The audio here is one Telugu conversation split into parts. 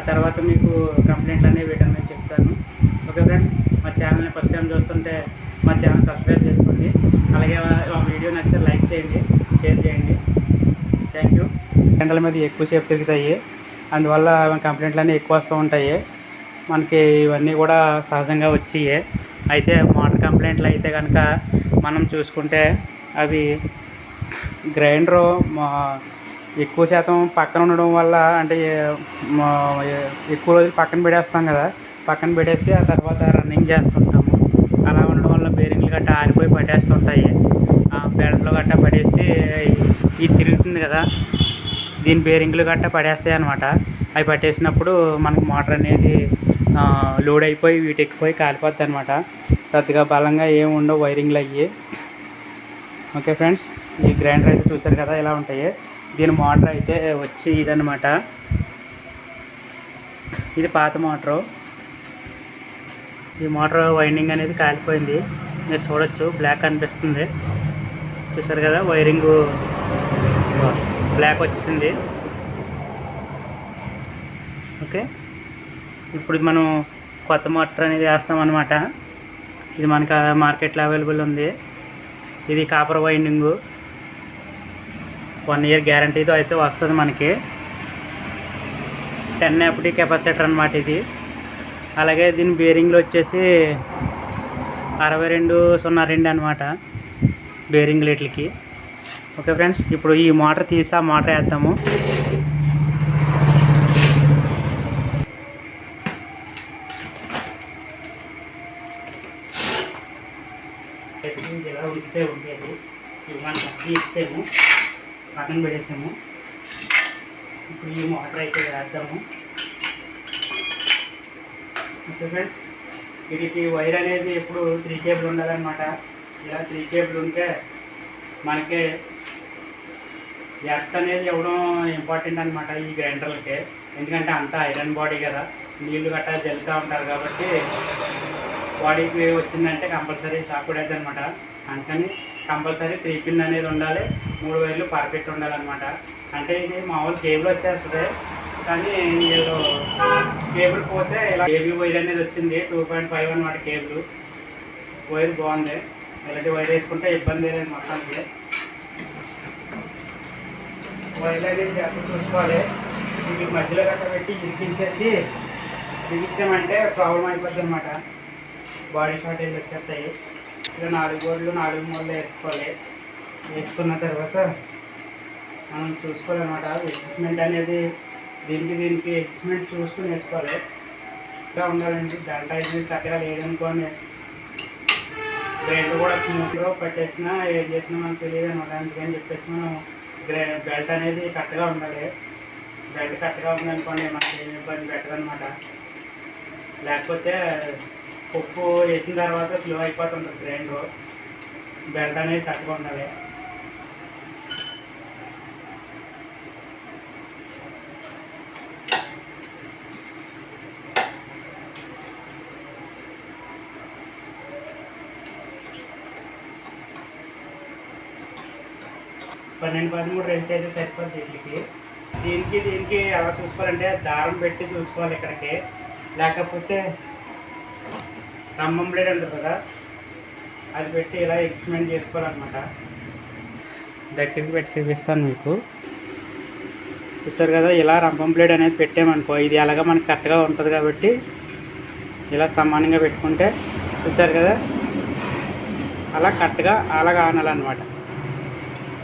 ఆ తర్వాత మీకు కంప్లైంట్లు అనేవి వీటన్నీ చెప్తాను. ఓకే ఫ్రెండ్స్ మా ఛానల్ని ఫస్ట్ టైం చూస్తుంటే మా ఛానల్ సబ్స్క్రైబ్ చేసుకోండి. అలాగే మా వీడియో నచ్చితే లైక్ చేయండి షేర్ చేయండి. థ్యాంక్ యూ గంటల మీద ఎక్కువసేపు తిరుగుతాయి. అందువల్ల కంప్లైంట్లు అనేవి ఎక్కువ వస్తూ ఉంటాయి. మనకి ఇవన్నీ కూడా సహజంగా వచ్చాయి. అయితే మోటార్ కంప్లైంట్లు అయితే కనుక మనం చూసుకుంటే అవి గ్రైండరు మా ఎక్కువ శాతం పక్కన ఉండడం వల్ల అంటే మా- ఎక్కువ రోజులు పక్కన పెడేస్తాం కదా. పక్కన పెట్టేసి ఆ తర్వాత రన్నింగ్ చేస్తుంటాము. అలా ఉండడం వల్ల బేరింగ్లు గట్టా ఆరిపోయి పట్టేస్తుంటాయి. బెల్ట్లో గట్టా పడేసి ఇది తిరుగుతుంది కదా. దీని బేరింగ్లు గట్టా పడేస్తాయి అనమాట అవి పట్టేసినప్పుడు మనకు మోటార్ అనేది లోడ్ అయిపోయి వీటి ఎక్కిపోయి కాలిపోద్ది అనమాట పెద్దగా బలంగా ఏమి ఉండవు వైరింగ్లు అయ్యి. ఓకే ఫ్రెండ్స్ ఈ గ్రైండర్ అయితే చూసారు కదా ఇలా ఉంటాయి. దీని మోటార్ అయితే వచ్చి ఇదన్నమాట. ఇది పాత మోటారు. ఈ మోటార్ వైండింగ్ అనేది కాలిపోయింది. మీరు చూడొచ్చు బ్లాక్ అనిపిస్తుంది. చూసారు కదా వైరింగ్ బ్లాక్ వచ్చింది ఓకే. ఇప్పుడు మనం కొత్త మోటార్ అనేది వేస్తాం అనమాట ఇది మనకు మార్కెట్లో అవైలబుల్ ఉంది. ఇది కాపర్ వైండింగు. వన్ ఇయర్ గ్యారంటీతో అయితే వస్తుంది మనకి. టెన్ ఎఫ్డీ కెపాసిటర్ అనమాట ఇది. అలాగే దీని బేరింగ్లు వచ్చేసి అరవై రెండు సున్నా రెండు అనమాట బేరింగ్ లీట్లకి ఓకే ఫ్రెండ్స్ ఇప్పుడు ఈ మోటార్ తీసి ఆ మోటార్ వేద్దాము. ఇలా ఉండేది? ఇవి మనం పక్కన పెట్టేసాము. ఇప్పుడు ఈ మోటార్ అయితే వేద్దాము. ఓకే ఫ్రెండ్స్ వీటికి వైర్ అనేది ఎప్పుడు త్రీ కేబుల్ ఉండాలన్నమాట. ఇలా త్రీ కేబుల్ ఉంటే మనకి ఎర్త్ అనేది ఇవ్వడం ఇంపార్టెంట్ అనమాట ఈ గ్రైండర్లకి. ఎందుకంటే అంతా ఐరన్ బాడీ కదా నీళ్ళు గట్టా జల్లుతూ ఉంటారు కాబట్టి బాడీకి వచ్చిందంటే కంపల్సరీ షాక్ పడేది అనమాట అందుకని కంపల్సరీ త్రీ పిన్ అనేది ఉండాలి మూడు వైర్లు పర్ఫెక్ట్ ఉండాలన్నమాట. అంటే ఇది మామూలు కేబుల్ వచ్చేస్తుంది కానీ ఏదో కేబుల్ పోతే ఇలా ఏబీ వైర్ అనేది వచ్చింది టూ పాయింట్ ఫైవ్ అనమాట కేబుల్. వైర్ బాగుంది ఇలాంటి వైర్ వేసుకుంటే ఇబ్బంది లేదు మొత్తానికి. వైర్ అనేది జాగ్రత్త చూసుకోవాలి. ఇది మధ్యలో గట్ట పెట్టి ఇరికించేసి బిగించామంటే ప్రాబ్లం అయిపోద్ది అనమాట బాడీ షార్టేజ్ వచ్చేస్తాయి. ఇక నాలుగు గోళ్ళు నాలుగు మూలలు వేసుకోవాలి. వేసుకున్న తర్వాత మనం చూసుకోవాలన్నమాట. అడ్జస్ట్మెంట్ అనేది దీనికి దీనికి అడ్జస్ట్మెంట్ చూసుకుని వేసుకోవాలి. ఇంకా ఉండాలండి గంట అయితే చక్కగా లేదనుకోండి. గ్రైండర్ కూడా స్మూత్గా పట్టేసినా ఏం చేసినా మనకు తెలియదు అనమాట అందుకని చెప్పేసి మనం బెల్ట్ అనేది కరెక్ట్గా ఉండాలి. బెల్ట్ కరెక్ట్గా ఉందనుకోండి మనకి ఏమి ఇబ్బంది పెట్టదనమాట లేకపోతే ఉప్పు వేసిన తర్వాత స్లో అయిపోతుంటుంది గ్రైండర్ బెల్ట్ అనేది కరెక్ట్గా ఉండాలి పన్నెండు పదమూడు రెంట్స్ అయితే సరిపోతుంది వీటికి. దీనికి దీనికి ఎలా చూసుకోవాలంటే దారం పెట్టి చూసుకోవాలి ఇక్కడికి. లేకపోతే రమ్మం బ్లేడ్ అంటారు కదా అది పెట్టి ఇలా ఎక్స్పెరిమెంట్ చేసుకోవాలన్నమాట. దగ్గరికి పెట్టి చూపిస్తాను మీకు. చూసారు కదా ఇలా రంపం బ్లేడ్ అనేది పెట్టామనుకో ఇది అలాగా మనకి కరెక్ట్గా ఉంటుంది కాబట్టి ఇలా సమానంగా పెట్టుకుంటే చూసారు కదా అలా కరెక్ట్గా అలాగా ఆనాలన్నమాట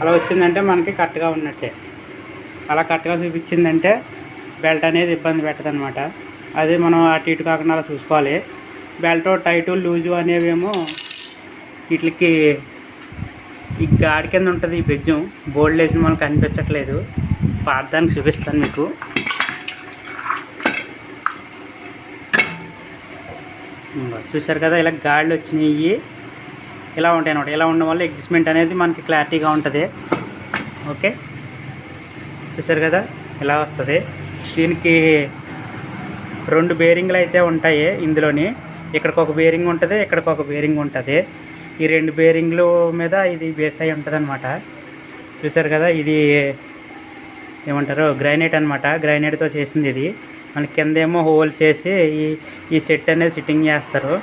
అలా వచ్చిందంటే మనకి కరెక్ట్గా ఉన్నట్టే. అలా కరెక్ట్గా చూపించిందంటే బెల్ట్ అనేది ఇబ్బంది పెట్టదనమాట అది మనం అటు ఇటు కాకుండా అలా చూసుకోవాలి. బెల్ట్ టైటు లూజు అనేవేమో వీటికి ఈ గాడి కింద ఉంటుంది ఈ బెజ్జం. బోల్డ్ వేసిన మనకు కనిపించట్లేదు. పార్థానికి చూపిస్తాను మీకు. చూసారు చూశారు కదా ఇలా గాడులు వచ్చినాయి. ఇలా ఉంటాయి అన్నమాట. ఇలా ఉండడం వల్ల అడ్జస్ట్మెంట్ అనేది మనకి క్లారిటీగా ఉంటుంది. ఓకే? చూశారు కదా? ఇలా వస్తుంది. దీనికి రెండు బేరింగ్లు అయితే ఉంటాయి ఇందులోని. ఇక్కడికి ఒక బేరింగ్ ఉంటుంది ఇక్కడికి ఒక బేరింగ్ ఉంటుంది. ఈ రెండు బేరింగ్లు మీద ఇది బేస్ అయి ఉంటుంది అనమాట చూసారు కదా ఇది ఏమంటారు గ్రైనైట్ అనమాట గ్రైనైట్తో చేసింది ఇది. మనకి కిందేమో హోల్స్ చేసి ఈ ఈ సెట్ అనేది సిట్టింగ్ చేస్తారు.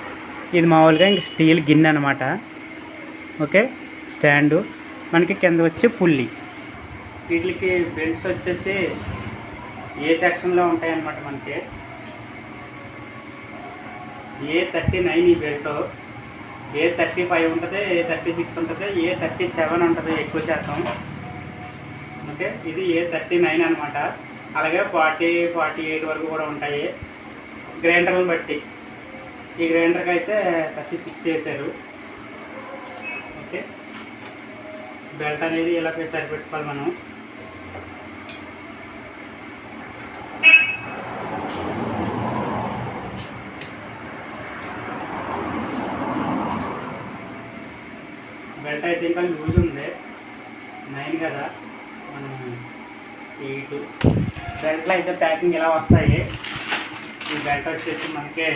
ఇది మామూలుగా ఇంక స్టీల్ గిన్నె అనమాట ఓకే స్టాండు మనకి కింద వచ్చి పుల్లి. వీటికి బెల్ట్స్ వచ్చేసి ఏ సెక్షన్లో ఉంటాయన్నమాట మనకి? ఏ థర్టీ నైన్ ఈ బెల్ట్ ఏ థర్టీ ఫైవ్ ఉంటుంది ఏ థర్టీ సిక్స్ ఉంటుంది ఏ థర్టీ సెవెన్ ఉంటుంది ఎక్కువ శాతం. ఓకే? ఇది ఏ థర్టీ నైన్ అనమాట అలాగే ఫార్టీ ఫార్టీ ఎయిట్ వరకు కూడా ఉంటాయి. గ్రైండర్ని బట్టి. ఈ గ్రైండర్కి అయితే థర్టీ సిక్స్ చేశారు. ఓకే? బెల్ట్ అనేది ఇలా సరిపెట్టుకోవాలి మనం. అయితే ఇంకా లూజ్ ఉంది నైన్ కదా. మనం ఎయిట్ బెల్ట్లో అయితే ప్యాకింగ్ ఇలా వస్తాయి? ఈ బెల్ట్ వచ్చేసి మనకి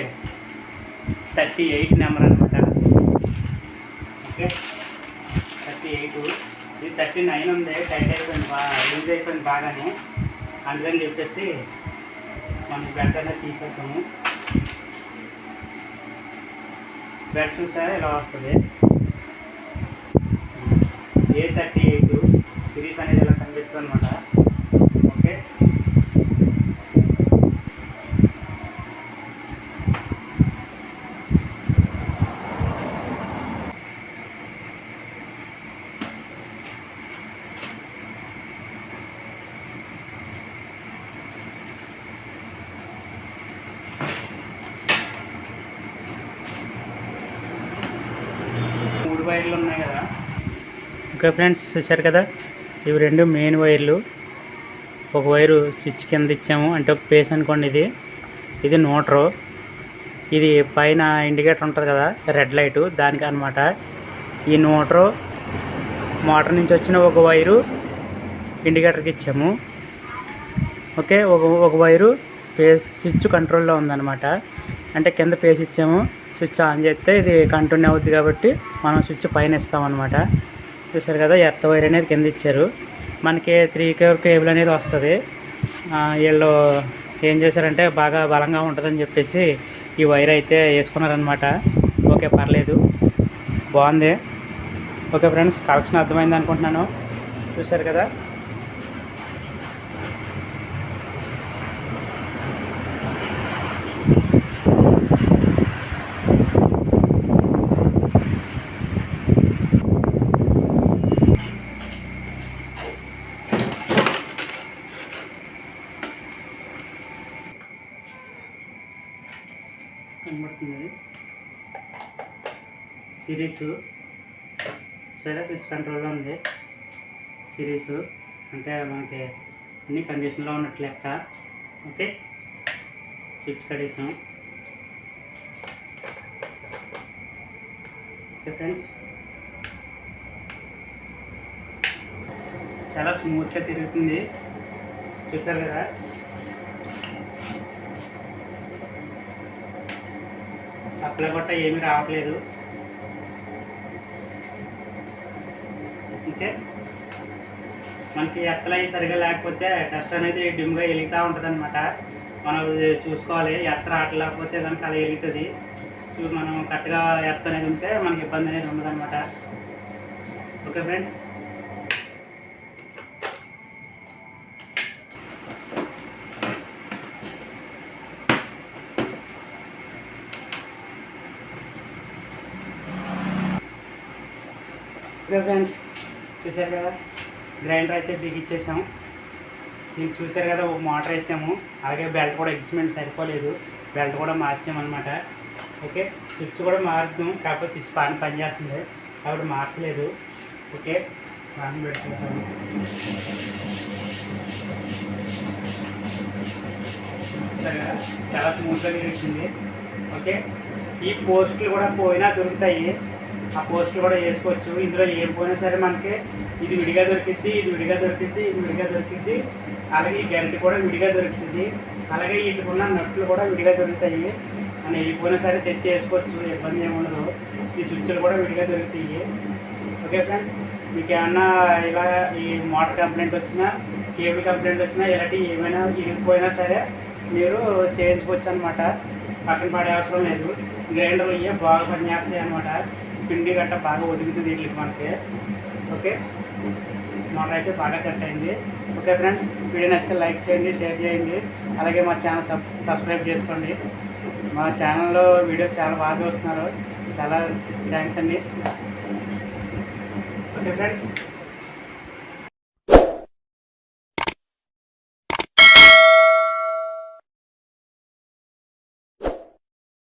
థర్టీ ఎయిట్ నెంబర్ అనమాట ఓకే? థర్టీ ఎయిట్ ఇది థర్టీ నైన్ ఉంది. టైట్ అయిపోయింది బాగా లూజ్ అయిపోయింది బాగానే. అందుకని చెప్పేసి మనం బెల్ట్ అనేది తీసేస్తాము బెల్ట్ చూసారా ఇలా వస్తుంది? ఏ థర్టీ ఎయిట్ సిరీస్ అనేది ఇలా కనిపిస్తుంది అనమాట ఓకే మూడు వైర్లు ఉన్నాయి కదా. ఓకే ఫ్రెండ్స్ చూశారు కదా? ఇవి రెండు మెయిన్ వైర్లు. ఒక వైరు స్విచ్ కింద ఇచ్చాము. అంటే ఒక పేస్ అనుకోండి ఇది. ఇది నోటరు ఇది పైన ఇండికేటర్ ఉంటుంది కదా? రెడ్ లైటు దానికి అనమాట ఈ నోటరు మోటార్ నుంచి వచ్చిన ఒక వైరు ఇండికేటర్కి ఇచ్చాము. ఓకే ఒక ఒక వైరు పేస్ స్విచ్ కంట్రోల్లో ఉందన్నమాట. అంటే కింద పేస్ ఇచ్చాము. స్విచ్ ఆన్ చేస్తే ఇది కంటిన్యూ అవుద్ది కాబట్టి మనం స్విచ్ పైన ఇస్తామన్నమాట. చూసారు కదా ఎర్త్ వైర్ అనేది కింద ఇచ్చారు. మనకి త్రీ కేర్ కేబుల్ అనేది వస్తుంది. వీళ్ళు ఏం చేశారంటే బాగా బలంగా ఉంటుందని చెప్పేసి ఈ వైర్ అయితే వేసుకున్నారనమాట ఓకే పర్లేదు. బాగుంది. ఓకే ఫ్రెండ్స్ కలెక్షన్ అర్థమైంది అనుకుంటున్నాను. చూశారు కదా? సిరీస్. సరే స్విచ్ కంట్రోల్లో ఉంది. సిరీస్. అంటే మనకి అన్ని కండిషన్లో ఉన్నట్లు లెక్క. ఓకే? స్విచ్ కడేసాం ఓకే ఫ్రెండ్స్ చాలా స్మూత్గా తిరుగుతుంది. చూసారు కదా? సప్లై కొట్ట ఏమీ రావట్లేదు. ఓకే మనకి ఎత్తలై సరిగా లేకపోతే టెస్ట్ అనేది డిమ్గా వెలుగుతూ ఉంటుంది అనమాట మనం చూసుకోవాలి ఎత్త రావట్లేకపోతే కనుక అలా వెలుగుతుంది. మనం కరెక్ట్గా ఎత్త అనేది ఉంటే మనకి ఇబ్బంది అనేది ఉండదు అనమాట ఓకే ఫ్రెండ్స్? ఓకే ఫ్రెండ్స్ చూసారు కదా? గ్రైండర్ అయితే బిగిచ్చేసాము దీనికి చూసారు కదా? ఒక మోటార్ వేసాము. అలాగే బెల్ట్ కూడా ఎగ్జిమెంట్ సరిపోలేదు. బెల్ట్ కూడా మార్చామన్నమాట. ఓకే? స్విచ్ కూడా మారుతాం కాకపోతే స్విచ్ పని పనిచేస్తుంది. కాబట్టి మార్చలేదు. ఓకే? పని పెట్టుకుంటాము. చాలా స్మూత్గా తిరిగింది ఓకే? ఈ పోస్టులు కూడా పోయినా దొరుకుతాయి. ఆ పోస్టులు కూడా వేసుకోవచ్చు. ఇందులో ఏం పోయినా సరే మనకి ఇది విడిగా దొరికిద్ది ఇది విడిగా దొరికిద్ది ఇది విడిగా దొరికిద్ది. అలాగే ఈ గంట కూడా విడిగా దొరుకుతుంది అలాగే వీటికి ఉన్న నట్లు కూడా విడిగా దొరుకుతాయి. మనం వెళ్ళిపోయినా సరే తెచ్చి వేసుకోవచ్చు ఇబ్బంది ఏముండదు ఈ స్విచ్లు కూడా విడిగా దొరుకుతాయి. ఓకే ఫ్రెండ్స్ మీకు ఏమన్నా ఇలా ఈ మోటార్ కంప్లైంట్ వచ్చినా కేబుల్ కంప్లైంట్ వచ్చినా ఇలాంటివి ఏమైనా ఇరిగిపోయినా సరే మీరు చేయించుకోవచ్చు అనమాట పక్కన పడే అవసరం లేదు. గ్రైండర్ ఇవే బాగా పనిచేస్తాయి అనమాట పిండి గట్ట బాగా ఒదుగుతుంది వీటికి మనకి. ఓకే? మొన్న అయితే బాగా సెట్ అయింది. ఓకే ఫ్రెండ్స్ వీడియో నచ్చితే లైక్ చేయండి షేర్ చేయండి. అలాగే మా ఛానల్ సబ్ సబ్స్క్రైబ్ చేసుకోండి. మా ఛానల్లో వీడియో చాలా బాగా చూస్తున్నారు. చాలా థ్యాంక్స్ అండి. Okay friends.